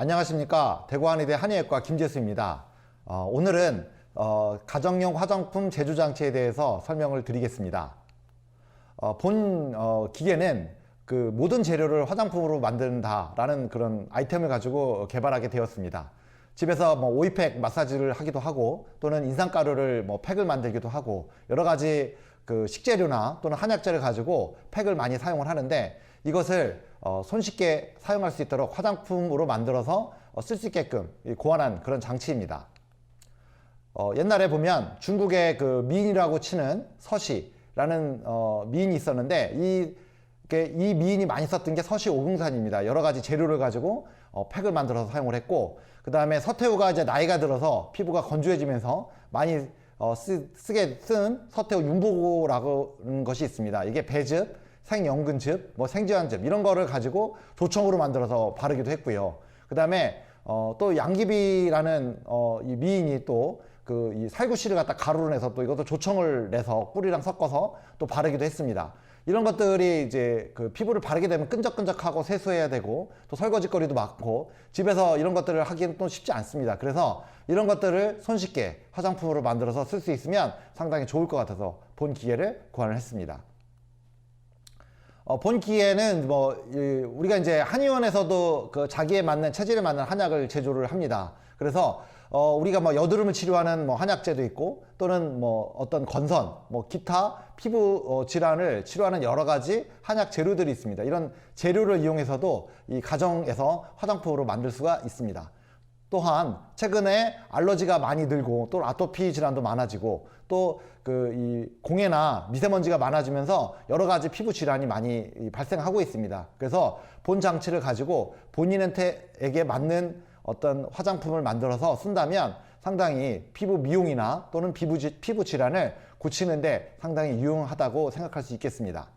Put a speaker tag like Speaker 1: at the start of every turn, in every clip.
Speaker 1: 안녕하십니까 대구한의대 한의학과 김재수입니다. 어, 오늘은 어, 가정용 화장품 제조 장치에 대해서 설명을 드리겠습니다. 어, 본 어, 기계는 그 모든 재료를 화장품으로 만든다라는 그런 아이템을 가지고 개발하게 되었습니다. 집에서 뭐 오이팩 마사지를 하기도 하고 또는 인삼가루를 뭐 팩을 만들기도 하고 여러 가지 그 식재료나 또는 한약재를 가지고 팩을 많이 사용을 하는데 이것을 어, 손쉽게 사용할 수 있도록 화장품으로 만들어서 어, 쓸 수 있게끔 이 고안한 그런 장치입니다. 어, 옛날에 보면 중국의 그 미인이라고 치는 서시라는 어, 미인이 있었는데 이, 이게 이 미인이 많이 썼던 게 서시 오궁산입니다. 여러 가지 재료를 가지고 어, 팩을 만들어서 사용을 했고 그 다음에 서태후가 이제 나이가 들어서 피부가 건조해지면서 많이 어, 쓰, 쓰게 쓴 서태후 윤보고라는 것이 있습니다. 이게 배즙, 생연근즙, 뭐 생지환즙 이런 거를 가지고 조청으로 만들어서 바르기도 했고요. 그 다음에 어, 또 양귀비라는 어, 이 미인이 또 그 이 살구씨를 갖다 가루로 내서 또 이것도 조청을 내서 꿀이랑 섞어서 또 바르기도 했습니다. 이런 것들이 이제 그 피부를 바르게 되면 끈적끈적하고 세수해야 되고 또 설거지거리도 많고 집에서 이런 것들을 하기는 또 쉽지 않습니다. 그래서 이런 것들을 손쉽게 화장품으로 만들어서 쓸 수 있으면 상당히 좋을 것 같아서 본 기계를 고안을 했습니다. 어, 본 기회는 뭐 이, 우리가 이제 한의원에서도 그 자기에 맞는 체질에 맞는 한약을 제조를 합니다. 그래서 어, 우리가 뭐 여드름을 치료하는 뭐 한약제도 있고 또는 뭐 어떤 건선, 뭐 기타 피부 어, 질환을 치료하는 여러 가지 한약 재료들이 있습니다. 이런 재료를 이용해서도 이 가정에서 화장품으로 만들 수가 있습니다. 또한 최근에 알러지가 많이 늘고 또 아토피 질환도 많아지고 또 그 이 공해나 미세먼지가 많아지면서 여러 가지 피부 질환이 많이 이 발생하고 있습니다. 그래서 본 장치를 가지고 본인한테에게 맞는 어떤 화장품을 만들어서 쓴다면 상당히 피부 미용이나 또는 피부, 지- 피부 질환을 고치는데 상당히 유용하다고 생각할 수 있겠습니다.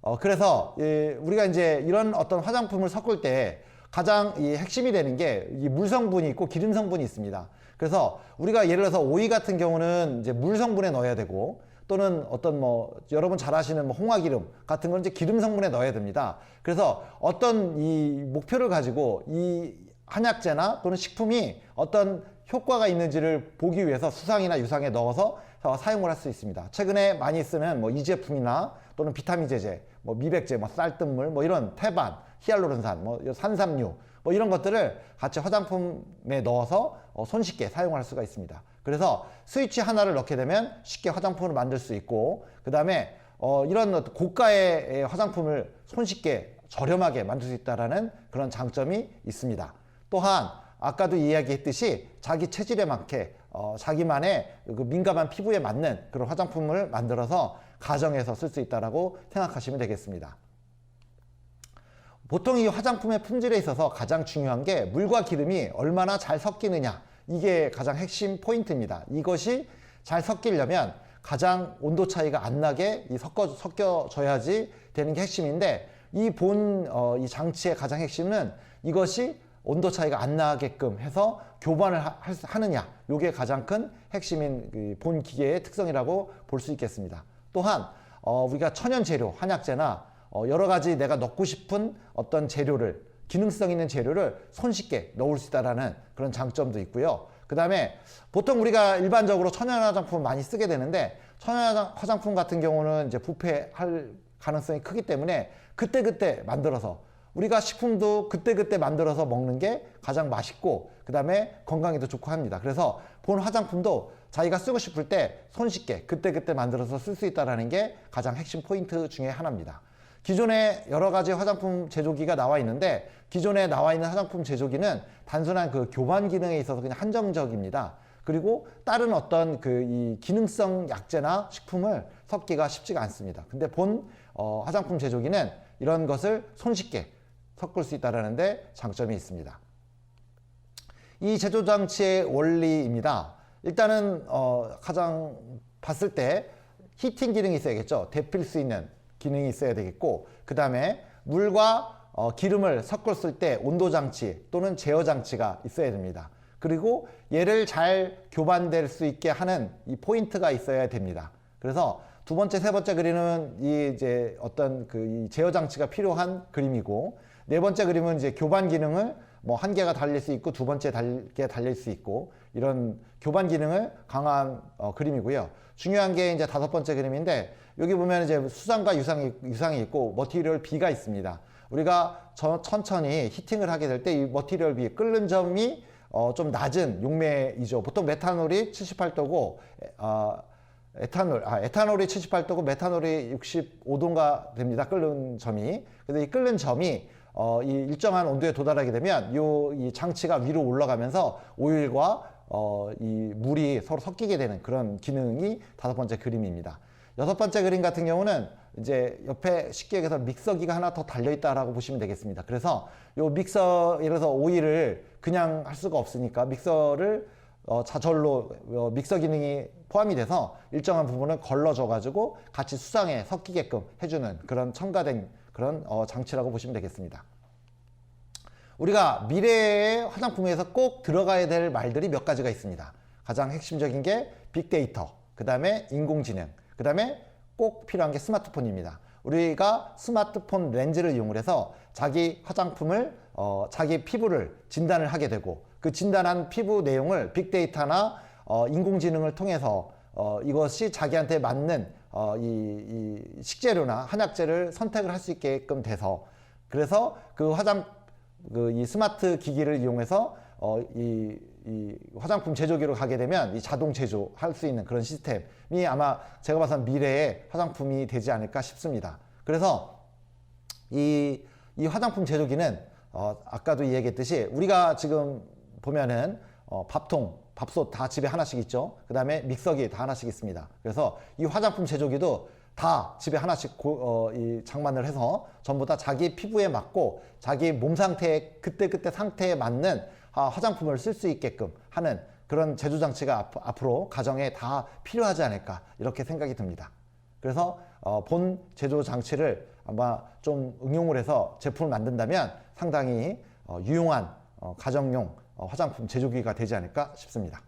Speaker 1: 어, 그래서 이 우리가 이제 이런 어떤 화장품을 섞을 때 가장 이 핵심이 되는 게 이 물 성분이 있고 기름 성분이 있습니다. 그래서 우리가 예를 들어서 오이 같은 경우는 이제 물 성분에 넣어야 되고 또는 어떤 뭐 여러분 잘 아시는 뭐 홍화기름 같은 건 이제 기름 성분에 넣어야 됩니다. 그래서 어떤 이 목표를 가지고 이 한약재나 또는 식품이 어떤 효과가 있는지를 보기 위해서 수상이나 유상에 넣어서 어, 사용을 할 수 있습니다. 최근에 많이 쓰는 뭐 이 제품이나 또는 비타민 제제, 뭐 미백제, 뭐 쌀뜨물, 뭐 이런 태반, 히알루론산, 뭐 산삼류, 뭐 이런 것들을 같이 화장품에 넣어서 어, 손쉽게 사용할 수가 있습니다. 그래서 스위치 하나를 넣게 되면 쉽게 화장품을 만들 수 있고 그 다음에 어, 이런 고가의 화장품을 손쉽게 저렴하게 만들 수 있다라는 그런 장점이 있습니다. 또한 아까도 이야기했듯이 자기 체질에 맞게 어, 자기만의 그 민감한 피부에 맞는 그런 화장품을 만들어서 가정에서 쓸 수 있다라고 생각하시면 되겠습니다. 보통 이 화장품의 품질에 있어서 가장 중요한 게 물과 기름이 얼마나 잘 섞이느냐 이게 가장 핵심 포인트입니다. 이것이 잘 섞이려면 가장 온도 차이가 안 나게 이 섞어 섞여져야지 되는 게 핵심인데 이본 어, 이 장치의 가장 핵심은 이것이 온도 차이가 안 나게끔 해서 교반을 하, 하느냐 이게 가장 큰 핵심인 그본 기계의 특성이라고 볼 수 있겠습니다. 또한 어, 우리가 천연 재료 한약재나 어, 여러 가지 내가 넣고 싶은 어떤 재료를 기능성 있는 재료를 손쉽게 넣을 수 있다라는 그런 장점도 있고요. 그 다음에 보통 우리가 일반적으로 천연 화장품 많이 쓰게 되는데 천연 화장- 화장품 같은 경우는 이제 부패할 가능성이 크기 때문에 그때그때 만들어서 우리가 식품도 그때그때 만들어서 먹는 게 가장 맛있고 그 다음에 건강에도 좋고 합니다. 그래서 본 화장품도 자기가 쓰고 싶을 때 손쉽게 그때그때 만들어서 쓸 수 있다는 게 가장 핵심 포인트 중에 하나입니다. 기존에 여러 가지 화장품 제조기가 나와 있는데 기존에 나와 있는 화장품 제조기는 단순한 그 교반 기능에 있어서 그냥 한정적입니다. 그리고 다른 어떤 그 이 기능성 약재나 식품을 섞기가 쉽지가 않습니다. 근데 본 어, 화장품 제조기는 이런 것을 손쉽게 섞을 수 있다는데 장점이 있습니다. 이 제조 장치의 원리입니다. 일단은 어, 가장 봤을 때 히팅 기능이 있어야겠죠. 데필 수 있는 기능이 있어야 되겠고 그 다음에 물과 어, 기름을 섞었을 때 온도 장치 또는 제어 장치가 있어야 됩니다. 그리고 얘를 잘 교반될 수 있게 하는 이 포인트가 있어야 됩니다. 그래서 두 번째, 세 번째 그림은 이 이제 어떤 그이 제어 장치가 필요한 그림이고 네 번째 그림은 이제 교반 기능을 뭐 한 개가 달릴 수 있고 두 번째 달, 게 달릴 수 있고 이런 교반 기능을 강화한 어, 그림이고요. 중요한 게 이제 다섯 번째 그림인데 여기 보면 이제 수상과 유상이, 유상이 있고 머티리얼 B가 있습니다. 우리가 저, 천천히 히팅을 하게 될 때 이 머티리얼 B 끓는 점이 어, 좀 낮은 용매이죠. 보통 메탄올이 78도고 어, 에탄올, 아, 에탄올이 78도고 메탄올이 65도가 됩니다. 끓는 점이. 그래서 이 끓는 점이 어, 이 일정한 온도에 도달하게 되면 요 이 장치가 위로 올라가면서 오일과 어, 이 물이 서로 섞이게 되는 그런 기능이 다섯 번째 그림입니다. 여섯 번째 그림 같은 경우는 이제 옆에 쉽게 얘기해서 믹서기가 하나 더 달려 있다라고 보시면 되겠습니다. 그래서 요 믹서 예를 들어서 오일을 그냥 할 수가 없으니까 믹서를 어, 자절로 어, 믹서 기능이 포함이 돼서 일정한 부분을 걸러줘 가지고 같이 수상에 섞이게끔 해주는 그런 첨가된 그런 어, 장치라고 보시면 되겠습니다. 우리가 미래의 화장품에서 꼭 들어가야 될 말들이 몇 가지가 있습니다. 가장 핵심적인 게 빅데이터, 그 다음에 인공지능, 그 다음에 꼭 필요한 게 스마트폰입니다. 우리가 스마트폰 렌즈를 이용해서 자기 화장품을 어, 자기 피부를 진단을 하게 되고 그 진단한 피부 내용을 빅데이터나 어, 인공지능을 통해서 어, 이것이 자기한테 맞는 어, 이, 이 식재료나 한약재를 선택을 할 수 있게끔 돼서 그래서 그 화장 그 이 스마트 기기를 이용해서 어, 이, 이 화장품 제조기로 가게 되면 이 자동 제조할 수 있는 그런 시스템이 아마 제가 봐선 미래의 화장품이 되지 않을까 싶습니다. 그래서 이, 이 화장품 제조기는 어, 아까도 얘기했듯이 우리가 지금 보면은 어, 밥통, 밥솥 다 집에 하나씩 있죠. 그 다음에 믹서기 다 하나씩 있습니다. 그래서 이 화장품 제조기도 다 집에 하나씩 고, 어, 이 장만을 해서 전부 다 자기 피부에 맞고 자기 몸 상태에 그때그때 상태에 맞는 아, 화장품을 쓸 수 있게끔 하는 그런 제조 장치가 앞, 앞으로 가정에 다 필요하지 않을까 이렇게 생각이 듭니다. 그래서 어, 본 제조 장치를 아마 좀 응용을 해서 제품을 만든다면 상당히 어, 유용한 어, 가정용 어, 화장품 제조기가 되지 않을까 싶습니다.